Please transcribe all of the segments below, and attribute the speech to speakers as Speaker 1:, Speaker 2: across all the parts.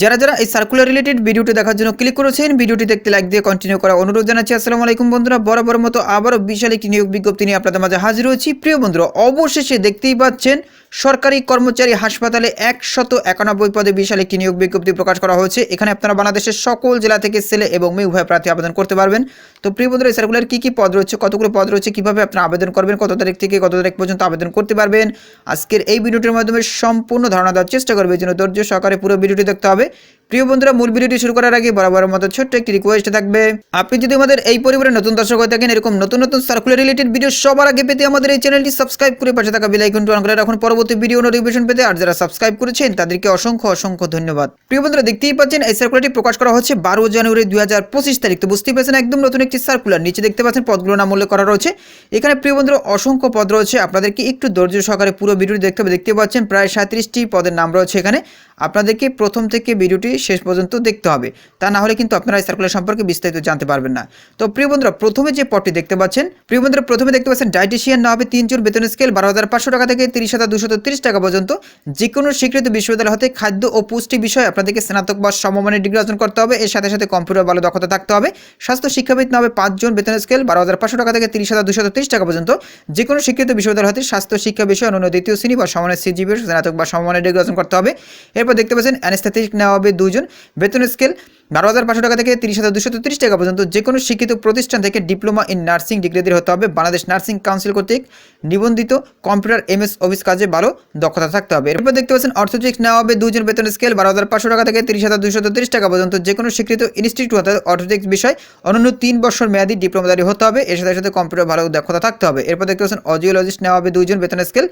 Speaker 1: যারা যারা এই সার্কুলার রিলেটেড ভিডিওটি দেখার জন্য ক্লিক করেছেন ভিডিওটি দেখতে লাইক দিয়ে কন্টিনিউ করা অনুরোধ জানাচ্ছি। আসসালামু আলাইকুম বন্ধুরা, বরাবর মতো আবারও বিশাল একটি নিয়োগ বিজ্ঞপ্তি নিয়ে আপনাদের মাঝে হাজির হয়েছি। প্রিয় বন্ধুরা, অবশেষে দেখতেই পাচ্ছেন, সরকারি কর্মচারী হাসপাতালে একশত একানব্বই পদে বিশাল একটি নিয়োগ বিজ্ঞপ্তি প্রকাশ করা হয়েছে। এখানে আপনারা বাংলাদেশের সকল জেলা থেকে ছেলে এবং মেয়ে, উভয় প্রার্থী আবেদন করতে পারবেন। তো প্রিয় বন্ধুরা, এই সার্কুলার কী কী পদ রয়েছে, কতগুলো পদ রয়েছে, কীভাবে আপনারা আবেদন করবেন, কত তারিখ থেকে, কত তারিখ পর্যন্ত আবেদন করতে পারবেন, আজকের এই ভিডিওটির মাধ্যমে সম্পূর্ণ ধারণা দেওয়ার চেষ্টা করবে। এই জন্য ধৈর্য সহকারে পুরো ভিডিওটি দেখতে হবে। প্রিয় বন্ধুরা, মূল ভিডিওটি শুরু করার আগে বরাবরের মতো ছোট্ট একটি রিকোয়েস্ট থাকবে। আপনি যদি আমাদের এই পরিবারের নতুন দর্শক হয়ে থাকেন, এরকম নতুন নতুন সার্কুলার রিলেটেড ভিডিও সবার আগে পেতে আমাদের এই চ্যানেলটি সাবস্ক্রাইব করে পাশে থাকা বেল আইকনটি অন করে রাখুন। পরবর্তী ভিডিও নোটিফিকেশন পেতে আর যারা সাবস্ক্রাইব করেছেন, তাদেরকে অসংখ্য অসংখ্য ধন্যবাদ। প্রিয় বন্ধুরা, দেখতেই পাচ্ছেন, এই সার্কুলারটি প্রকাশ করা হচ্ছে বারো জানুয়ারি দুই হাজার পঁচিশ তারিখ। তো বুঝতেই পারছেন, একদম নতুন একটি সার্কুলার নিচে দেখতে পাচ্ছেন পদগুলো নাম উল্লেখ করা রয়েছে। এখানে প্রিয় বন্ধুরা, অসংখ্য পদ রয়েছে। আপনাদেরকে একটু ধৈর্য সহকারে পুরো ভিডিওটি দেখতে হবে। দেখতে পাচ্ছেন, প্রায় সাঁত্রিশটি পদের নাম রয়েছে এখানে। আপনাদেরকে প্রথম থেকে ভিডিওটি শেষ পর্যন্ত দেখতে হবে। তা না হলে কিন্তু আপনারা সার্কুলার সম্পর্কে বিস্তারিত জানতে পারবেন না। তো প্রিয় বন্ধুরা, প্রথমে যে পদটি দেখতে পাচ্ছেন, প্রিয় বন্ধুরা, প্রথমে দেখতে পাচ্ছেন ডাইটিশিয়ান না হবে তিনজন বেতন স্কেল বারো হাজার পাঁচশো টাকা থেকে তিরিশ হাজার দুশো তিরিশ টাকা পর্যন্ত। যে কোনো স্বীকৃত বিশ্ববিদ্যালয় হতে খাদ্য ও পুষ্টি বিষয়ে আপনাদেরকে স্নাতক বা সমমানের ডিগ্রি অর্জন করতে হবে। এর সাথে সাথে কম্পিউটার ভালো দক্ষতা থাকতে হবে। স্বাস্থ্য শিক্ষাবিদ না হবে পাঁচজন বেতন স্কেল বারো হাজার পাঁচশো টাকা থেকে তিরিশ হাজার দুশো তিরিশ টাকা পর্যন্ত। যে কোনো স্বীকৃত বিশ্ববিদ্যালয় হতে স্বাস্থ্য শিক্ষা বিষয়ে অন্যান্য দ্বিতীয় শ্রেণি বা সমানের সিজিবি স্নাতক বা সমমানের ডিগ্রি অর্জন করতে হবে। এরপর দেখতে পাচ্ছেন অ্যানেস্থেটিক নেওয়া হবে দুজন বেতন স্কেল বারো হাজার পাঁচশো টাকা থেকে তিরিশ হাজার দুশো তিরিশ টাকা পর্যন্ত যে কোনো শিক্ষিত প্রতিষ্ঠান থেকে ডিপ্লোমা ইন নার্সিং ডিগ্রিদের হতে হবে। বাংলাদেশ নার্সিং কাউন্সিল কর্তৃক নিবন্ধিত কম্পিউটার এমএস অফিস কাজে ভালো দক্ষতা থাকতে হবে। এরপর দেখতে পাচ্ছেন, অর্থোটিক্স নেওয়া হবে দুজন বেতন স্কেল, বারো হাজার পাঁচশো টাকা থেকে তিরিশ হাজার দুশো তিরিশ টাকা পর্যন্ত যে কোনো স্বীকৃত ইনস্টিটিউট অর্থাৎ অর্থোটিক্স বিষয় অনন্য তিন বছর মেয়াদি ডিপ্লোমাদারি হতে হবে। এর সাথে সাথে কম্পিউটার ভালো দক্ষতা থাকতে হবে। এরপর দেখতে পাচ্ছেন, অজিওলজিস্ট নেওয়া হবে দুজন বেতন স্কেল,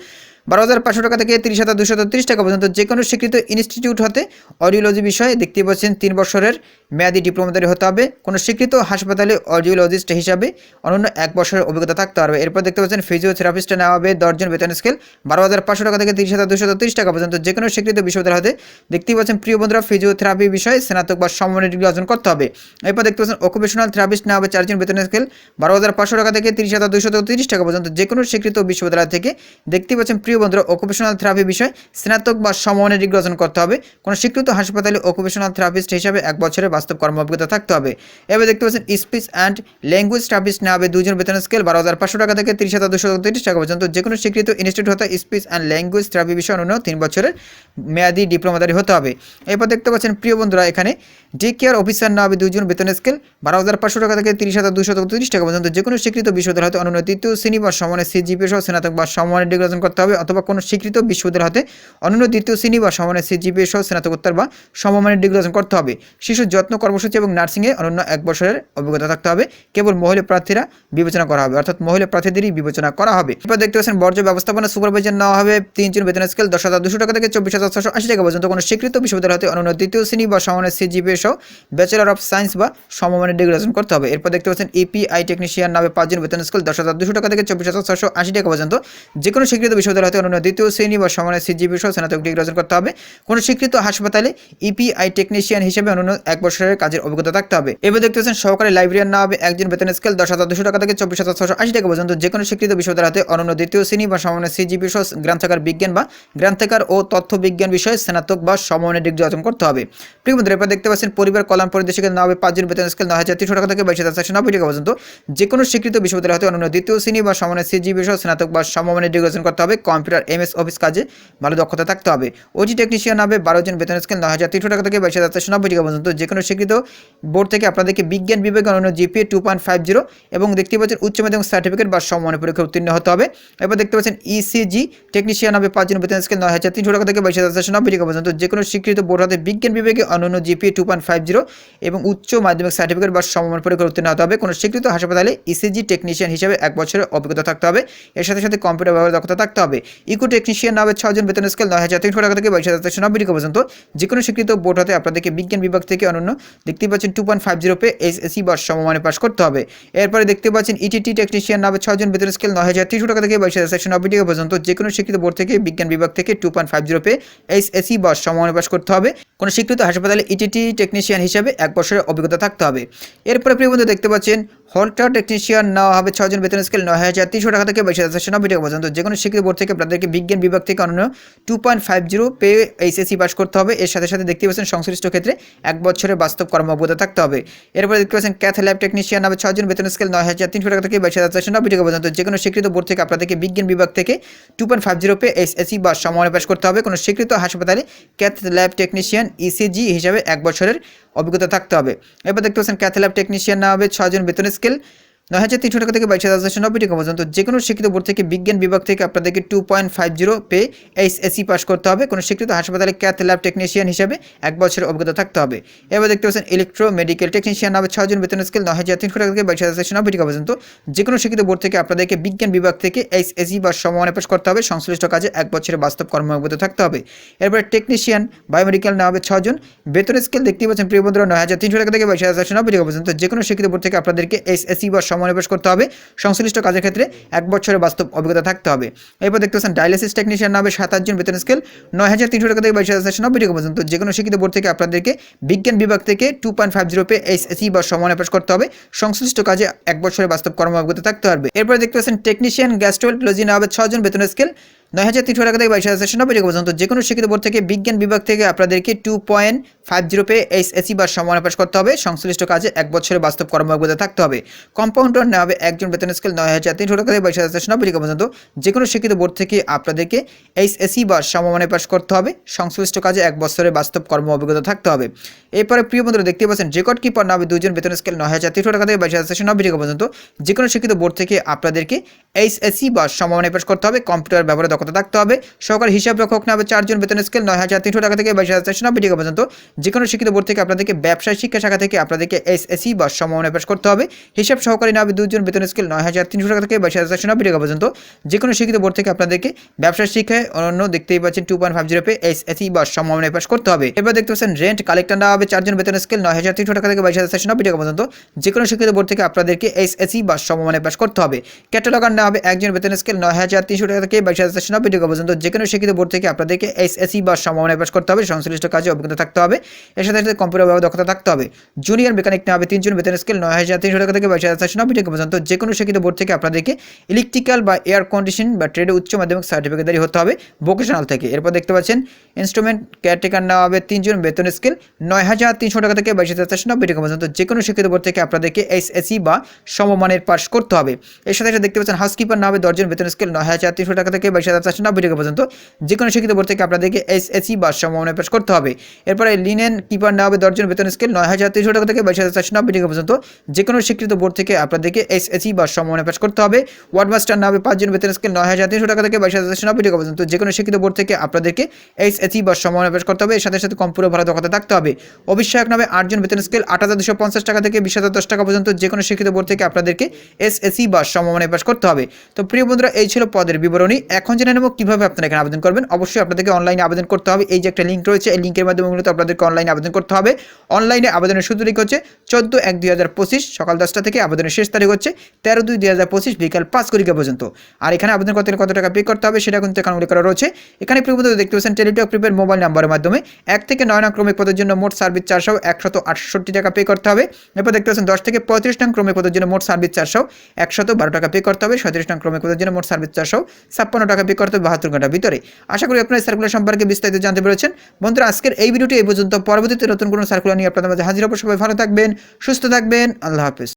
Speaker 1: বারো হাজার পাঁচশো টাকা থেকে তিরিশ হাজার দুশো তিরিশ টাকা পর্যন্ত যে কোনো স্বীকৃত ইনস্টিটিউট হতে। অডিওলজি বিষয়ে দেখতে পাচ্ছেন, তিন বছরের মেয়াদি ডিপ্লোমাদারি হতে হবে। কোনো স্বীকৃত হাসপাতালে অডিওলজিস্ট হিসাবে অনন্য এক বছরের অভিজ্ঞতা থাকতে হবে এরপর দেখতে পাচ্ছেন ফিজিওথেরাপিস্ট নেওয়া হবে দশজন বেতন স্কেল বারো হাজার পাঁচশো টাকা থেকে তিরিশ হাজার দুশো তিরিশ টাকা পর্যন্ত যে কোনো স্বীকৃত বিশ্ববিদ্যালয় হতে। দেখতেই পাচ্ছেন, প্রিয় বন্ধুরা ফিজিওথেরাপি বিষয়ে স্নাতক বা সমমানের ডিগ্রি অর্জন করতে হবে। এরপর দেখতে পাচ্ছেন অকুপেশনাল থেরাপিস্ট নেওয়া হবে চারজন বেতন স্কেল বারো হাজার পাঁচশো টাকা থেকে তিরিশ হাজার দুশো তিরিশ টাকা পর্যন্ত যে কোনো স্বীকৃত বিশ্ববিদ্যালয় থেকে। দেখতেই পাচ্ছেন, প্রিয় বন্ধুরা অকুপেশনাল থেরাপি বিষয় স্নাতক বা সমমানের ডিগ্রি অর্জন করতে হবে। কোনো স্বীকৃত হাসপাতালে অকুপেশনাল থেরাপিস্ট হিসাবে এক বছরের বাস্তব কর্ম অভিজ্ঞতা থাকতে হবে। এবার দেখতে পাচ্ছেন, স্পিচ অ্যান্ড ল্যাঙ্গুয়েজ থেরাপিস্ট নেওয়া হবে দুজন বেতন স্কেল বারো হাজার পাঁচশো টাকা থেকে তিরিশ হাজার দুশো তিরিশ টাকা পর্যন্ত যে কোনো স্বীকৃত ইনস্টিটিউট হতে স্পিচ অ্যান্ড ল্যাঙ্গুয়েজ থেরাপি বিষয় অন্য তিন বছরের মেয়াদি ডিপ্লোমাদারি হতে হবে। এরপর দেখতে পাচ্ছেন, প্রিয় বন্ধুরা, এখানে ডে কেয়ার অফিসার নেওয়া হবে দুজন বেতন স্কেল বারো হাজার পাঁচশো টাকা থেকে তিরিশ হাজার দুশো তিরিশ টাকা পর্যন্ত যে কোনো স্বীকৃত বিশ্ববিদ্যালয় হতে অনন্য তৃতীয় শ্রেণি বা সমানের সিজিপি সহ স্নাতক বা সমানের ডিগ্রি অর্জন করতে হবে অথবা কোনো স্বীকৃত বিশ্ববিদ্যালয় হতে অনন্য দ্বিতীয় শ্রেণি বা সমানের সিজিপি সহ স্নাতকোত্তর বা সমমানের ডিগ্রি অর্জন করতে হবে। শিশু যত্ন, কর্মসূচি এবং নার্সিংয়ে অনন্য এক বছরের অভিজ্ঞতা থাকতে হবে। কেবল মহিলা প্রার্থীরা বিবেচনা করা হবে, অর্থাৎ মহিলা প্রার্থীদেরই বিবেচনা করা হবে। এরপর দেখতে পাচ্ছেন, বর্জ্য ব্যবস্থাপনা সুপারভাইজার নেওয়া হবে। তিনজন বেতন স্কেল দশ হাজার দুশো টাকা থেকে চব্বিশ হাজার ছশো আশি টাকা পর্যন্ত। কোনো স্বীকৃত বিশ্ববিদ্যালয় হতে অনন্য দ্বিতীয় শ্রেণি বা সমানের সিজিপি সহ ব্যাচেলার অফ সায়েন্স বা সমমানের ডিগ্রি অর্জন করতে হবে। এরপর দেখতে পাচ্ছেন ইপিআই টেকনিশিয়ান নামে পাঁচজন বেতন স্কেল দশ হাজার দুশো টাকা থেকে চব্বিশ হাজার ছশো আশি টাকা পর্যন্ত। যে কোনো স্বীকৃত বিশ্ববিদ্যালয় হতে অনন্য দ্বিতীয় শ্রেণি বা সমানের সিজিপি সহ স্নাতক ডিগ্রি অর্জন করতে হবে। কোনো স্বীকৃত হাসপাতালে ইপিআই টেকনিশিয়ান হিসেবে অনন্য এক বছরের কাজের অভিজ্ঞতা থাকতে হবে। এবার দেখতে পাচ্ছেন সহকারী লাইব্রেরিয়ান না হবে একজন বেতন স্কেল দশ হাজার দুশো টাকা থেকে চব্বিশ হাজার ছশো আশি টাকা পর্যন্ত। যে কোনো স্বীকৃত বিশ্ববিদ্যালয় হতে অনন্য দ্বিতীয় শ্রেণি বা সমানের সিজিপি সহ গ্রন্থাগার বিজ্ঞান বা গ্রন্থাগার ও তথ্য বিজ্ঞান বিষয়ে স্নাতক বা সমমানের ডিগ্রি অর্জন করতে হবে। প্রিয় বন্ধুরা, এরপর দেখতে পাচ্ছেন পরিবার কল্যাণ পরিদর্শকের না হবে পাঁচজন বেতন স্কেল নয় হাজার তিনশো টাকা থেকে বাইশ হাজার চারশো নব্বই টাকা পর্যন্ত। যে কোনো স্বীকৃত বিশ্ববিদ্যালয় হতে অনন্য দ্বিতীয় শ্রেণি বা সমানের সিজিপি সহ স্নাতক বা সমমানের ডিগ্রি অর্জন করতে হবে। কম্পিউটার, এমএস অফিস কাজে ভালো দক্ষতা থাকতে হবে। ওজি টেকনিশিয়ান হবে বারো জন বেতন স্কেল নয় হাজার তিনশো টাকা থেকে বাইশ হাজার চারশো নব্বই টাকা পর্যন্ত। যে কোনো স্বীকৃত বোর্ড থেকে আপনাদেরকে বিজ্ঞান বিভাগে অনন্য GPA two point five zero এবং দেখতে পাচ্ছেন উচ্চ মাধ্যমিক সার্টিফিকেট বা সম্মানের পরীক্ষা উত্তীর্ণ হতে হবে। এবার দেখতে পাচ্ছেন ইসিজি টেকনিশিয়ান হবে পাঁচজন বেতন স্কেল নয় হাজার তিনশো টাকা থেকে বাইশ হাজার নব্বই টাকা পর্যন্ত। যে কোনো স্বীকৃত বোর্ড হতে বিজ্ঞান বিভাগে অনন্য GPA two point five zero এবং উচ্চ মাধ্যমিক সার্টিফিকেট বা সমমান পরীক্ষা উত্তীর্ণ হতে হবে। কোনো স্বীকৃত হাসপাতালে ইসিজি টেকনিশিয়ান হিসেবে এক বছরের অভিজ্ঞতা থাকতে হবে। এর সাথে সাথে কম্পিউটার ব্যবহার দক্ষতা থাকতে হবে। ইকো টেকনিশিয়ান হবে ছজন বেতন স্কেল নয় হাজার তিনশো টাকা থেকে বাইশ হাজার চারশো নব্বই টাকা পর্যন্ত। যে কোনো স্বীকৃত বোর্ড হতে আপনাদেরকে বিজ্ঞান বিভাগ থেকে অনন্য দেখতে পাচ্ছেন টু পয়েন্ট ফাইভ জিরো পে এসএসসি বা সমমানে পাস করতে হবে। এরপরে দেখতে পাচ্ছেন ইটিটি টেকনিশিয়ান নামে ছজন বেতন স্কেল নয় হাজার তিনশো টাকা থেকে বাইশ হাজার চারশো নব্বই টাকা পর্যন্ত যে কোনো স্বীকৃত বোর্ড থেকে, বিজ্ঞান বিভাগ থেকে টু পয়েন্ট ফাইভ জিরো পে এসএসসি বা সমমানে পাশ করতে হবে। কোনো শিক্ষিত হাসপাতালে ইটিটি টেকনিশিয়ান হিসেবে এক বছরের অভিজ্ঞতা থাকতে হবে। এরপরে প্রিয় বন্ধু দেখতে পাচ্ছেন হোল্টার টেকনিশিয়ান নেওয়া হবে ছজন বেতন স্কেল নয় হাজার তিনশো টাকা থেকে বাইশ হাজার নব্বই টাকা পর্যন্ত। যে কোনো শিক্ষিত বোর্ড থেকে আপনাদেরকে বিজ্ঞান বিভাগ থেকে অন্য টু পয়েন্ট ফাইভ জিরো পে এইচএসসি পাস করতে হবে। এর সাথে সাথে দেখতে পাচ্ছেন সংশ্লিষ্ট ক্ষেত্রে এক বছরের বাস্তব কর্মযোগ্যতা থাকতে হবে। এরপরে দেখতে পাচ্ছেন ক্যাথ ল্যাব টেকনিশিয়ান হবে ছজন বেতন স্কেল নয় হাজার তিনশো টাকা থেকে বাইশ হাজার চারশো নব্বই টাকা পর্যন্ত। যে কোনো স্বীকৃত বোর্ড থেকে আপনাদেরকে বিজ্ঞান বিভাগ থেকে টু পয়েন্ট ফাইভ জিরো পে এইচএসসি বা সময় পাস করতে হবে। কোনো স্বীকৃত হাসপাতালে ক্যাথ ল্যাব টেকনিশিয়ান ইসিজি হিসাবে এক বছরের অভিজ্ঞতা থাকতে হবে। এবার দেখতে পাচ্ছেন ক্যাথ টেকনিশিয়ান নেওয়া হবে ছয়জন বেতন স্কেল নয় হাজার তিনশো টাকা থেকে বাইশ হাজার নব্বই টাকা পর্যন্ত যে কোনো শিক্ষিত বোর্ড থেকে, বিজ্ঞান বিভাগ থেকে আপনাদেরকে টু পয়েন্ট ফাইভ জিরো পে এইচএসসি পাস করতে হবে। কোনো স্বীকৃত হাসপাতালে ক্যাথ ল্যাব টেকনিশিয়ান হিসেবে এক বছরের অভিজ্ঞতা থাকতে হবে। এবার দেখতে পাচ্ছেন ইলেকট্রো মেডিকেল টেকনিশিয়ান নামে ছজন বেতন স্কেল নয় হাজার তিনশো টাকা থেকে বাইশ হাজার নব্বই টাকা পর্যন্ত যে কোনো শিক্ষিত বোর্ড থেকে আপনাদেরকে বিজ্ঞান বিভাগ থেকে এইচএসি বা সমানে পাস করতে হবে। সংশ্লিষ্ট কাজে এক বছরের বাস্তব কর্মযোগ্যতা থাকতে হবে। এরপরে টেকনিশিয়ান বায়োমেডিক্যাল নেওয়া হবে ছজন বেতন স্কেল দেখতে পাচ্ছেন। প্রিয় বন্ধুরা, নয় হাজার তিনশো টাকা থেকে বাইশ হাজার নব্বই টাকা পর্যন্ত যে কোনো শিক্ষিত বোর্ড থেকে আপনাদেরকে এইচএসি বা সমানে পাস করতে হবে। সংশ্লিষ্ট কাজের ক্ষেত্রে এক বছরের বাস্তব অভিজ্ঞতা থাকতে হবে। এরপর দেখতে পাচ্ছেন ডায়ালিসিস টেকনিশিয়ান নামে সাতাশ জন বেতন স্কেল নয় হাজার তিনশো টাকা থেকে বাইশ হাজার নব্বই টাকা পর্যন্ত যে কোনো শিক্ষিত বোর্ড থেকে আপনাদেরকে বিজ্ঞান বিভাগ থেকে টু পয়েন্ট ফাইভ জিরো পে এসএসি বা সমনিবেশ করতে হবে। সংশ্লিষ্ট কাজে এক বছরের বাস্তব কর্ম অভিজ্ঞতা থাকতে হবে। এরপর দেখতে পাচ্ছেন টেকনিশিয়ান গ্যাস্ট্রোলজি নামে ছজন বেতন স্কেল নয় হাজার তিনশো টাকা থেকে বাইশ হাজার চারশো নব্বই পর্যন্ত যে কোনো শিক্ষিত বোর্ড থেকে, বিজ্ঞান বিভাগ থেকে আপনাদেরকে টু পয়েন্ট ফাইভ জিরো পে এইচএসি বা সমান পাস করতে হবে। সংশ্লিষ্ট কাজে এক বছরের বাস্তব কর্মযোগ্যতা থাকতে হবে। কম্পাউন্ডার নেওয়া হবে একজন বেতন স্কেল নয় হাজার তিনশো টাকা থেকে বাইশ হাজার চারশো নব্বই পর্যন্ত যে কোনো শিক্ষিত বোর্ড থেকে আপনাদেরকে এইচএসি বা সমমানে পাস করতে হবে। সংশ্লিষ্ট কাজে এক বছরের বাস্তব কর্ম অভিজ্ঞতা থাকতে হবে। এরপরে প্রিয় বন্ধুরা দেখতে পাচ্ছেন রেকর্ড কিপার হবে দুজন বেতন স্কেল নয় হাজার তিনশো টাকা থেকে বাইশ হাজার চারশো নব্বই পর্যন্ত যে কোনো শিক্ষিত বোর্ড থেকে আপনাদেরকে এইচএসি বা সমমানে পাস করতে হবে, কম্পিউটার ব্যবহারে দক্ষতা থাকতে হবে, সহকারী হিসাব রক্ষক হবে চারজন, বেতন স্কেল নয় হাজার তিনশো টাকা থেকে বাইশ হাজার চারশো নব্বই টাকা পর্যন্ত। যে কোনো শিক্ষিত বোর্ড থেকে আপনাদেরকে ব্যবসায় শিক্ষা শাখা থেকে আপনাদেরকে এসএসসি বা সমমানে পাস করতে হবে। হিসাব সহকারী নেওয়া হবে দুজন, বেতন স্কেল নয় হাজার তিনশো টাকা থেকে বাইশ হাজার চারশো নব্বই টাকা পর্যন্ত। যে কোনো শিক্ষিত বোর্ড থেকে আপনাদেরকে ব্যবসায় শিক্ষায় অন্য দেখতেই পাচ্ছেন টু পয়েন্ট ফাইভ জিরো পে এসএসসি বা সমমানে পাস করতে হবে। এবার দেখতে পাচ্ছেন রেন্ট কালেক্টর নেওয়া হবে চারজন, বেতন স্কেল নয় হাজার তিনশো টাকা থেকে বাইশ হাজার চারশো নব্বই টাকা পর্যন্ত। যে কোনো শিক্ষিত বোর্ড থেকে আপনাদেরকে এসএসসি বা সমমানে পাস করতে হবে। ক্যাটালগার হবে একজন বেতন স্কেল নয় হাজার তিনশো টাকা থেকে বাইশ হাজার নব্বই টাকা পর্যন্ত। যে কোনো শিক্ষিত বোর্ড থেকে আপনাদেরকে এসএসসি বা সমমানে পাস করতে হবে। সংশ্লিষ্ট কাজে অভিজ্ঞতা থাকতে হবে। এর সাথে সাথে কম্পিউটার ব্যবহার দক্ষতা থাকতে হবে। জুনিয়র মেকানিক নেওয়া হবে তিনজন বেতন স্কেল নয় হাজার তিনশো টাকা থেকে বাইশ হাজার চারশো নব্বই টাকা পর্যন্ত। যে কোনো শিক্ষিত বোর্ড থেকে আপনাদেরকে ইলেকট্রিক্যাল বা এয়ার কন্ডিশন বা ট্রেডে উচ্চ মাধ্যমিক সার্টিফিকেটদারি হতে হবে ভোকেশনাল থেকে। এরপর দেখতে পাচ্ছেন ইনস্ট্রুমেন্ট কেয়ারটেকার নেওয়া হবে তিনজন বেতন স্কেল নয় হাজার তিনশো টাকা থেকে বাইশ হাজার চারশো নব্বই টাকা পর্যন্ত। যে কোনো শিক্ষিত বোর্ড থেকে আপনাদেরকে এসএসসি বা সমমানের পাশ করতে হবে। এর সাথে সাথে দেখতে পাচ্ছেন হাউসকিপার নেওয়া হবে দশজন বেতন স্কেল নয় হাজার তিনশো টাকা থেকে বাইশ হাজার চারশো নব্বই টাকা পর্যন্ত যে কোনো শিক্ষিত বোর্ড থেকে আপনাদেরকে এসএসসি বা সমমানের পেশ করতে হবে। এরপরে লিনেন কিপার নেওয়া হবে দশজন বেতন স্কেল নয় হাজার তিনশো টাকা থেকে বাইশ হাজার চারশো নব্বই টাকা পর্যন্ত যে কোনো স্বীকৃত বোর্ড থেকে আপনাদেরকে এসএসসি বা সমমানে পেশ করতে হবে। ওয়ার্ড মাস্টার নেওয়া হবে পাঁচজন বেতন স্কেল নয় হাজার তিনশো টাকা থেকে বাইশ হাজার চারশো নব্বই টাকা পর্যন্ত যে কোনো স্বীকৃত বোর্ড থেকে আপনাদেরকে এসএসসি বা সমমানে পেশ করতে হবে। এর সাথে সাথে কম্পিউটার ভালো দক্ষতা থাকতে হবে। অবিশ্বায়ক নামে আটজন বেতন স্কেল আট হাজার দুশো পঞ্চাশ টাকা থেকে বিশ হাজার দশ টাকা পর্যন্ত যে কোনো শিক্ষিত বোর্ড থেকে আপনাদেরকে এসএসসি বা সমমানে পাস করতে হবে। তো প্রিয় বন্ধুরা, এই ছিল পদের বিবরণী। এখন জেনে নেব কীভাবে আপনারা এখানে আবেদন করবেন। অবশ্যই আপনাদেরকে অনলাইনে আবেদন করতে হবে। এই যে একটা লিঙ্ক রয়েছে, এই লিঙ্কের মাধ্যমে মূলত আপনাদেরকে অনলাইনে আবেদন করতে হবে। অনলাইনে আবেদনের শুধু তারিখ হচ্ছে, চোদ্দ এক দুই হাজার পঁচিশ, সকাল দশটা থেকে আবেদনের শেষ তারিখ হচ্ছে তেরো দুই দুই হাজার পঁচিশ, বিকাল পাঁচ কোরিকা পর্যন্ত। আর এখানে আবেদন করতে গেলে কত টাকা পে করতে হবে, সেটা কিন্তু এখানে উল্লেখ করা রয়েছে। এখানে প্রিয় বন্ধুরা দেখতে পাচ্ছেন টেলিটক প্রিপেড মোবাইল নাম্বারের মাধ্যমে এক থেকে নয় নং ক্রমিক পদের জন্য মোট সার্ভিস চারশো একশত আটষট্টি টাকা পে করতে হবে। এরপর দেখতে পাচ্ছেন, দশ থেকে পঁয়ত্রিশ নং ক্রমিক পদের জন্য মোট সার্ভিস চারশো একশত বারো টাকা পে করতে হবে। সৈত্রিশ নং ক্রমে পদের জন্য মোট সার্ভিস চারশো ছাপ্পান্ন টাকা পে করতে বাহাত্তর ঘণ্টার ভিতরে। আশা করি আপনার সার্কুলার সম্পর্কে বিস্তারিত জানতে পেরেছেন। বন্ধুরা, আজকের এই ভিডিওটি এই পর্যন্ত। পরবর্তীতে নতুন কোনো সার্কুলার নিয়ে আপনাদের মাঝে হাজির হব। সবাই ভালো থাকবেন, সুস্থ থাকবেন। আল্লাহ হাফিজ।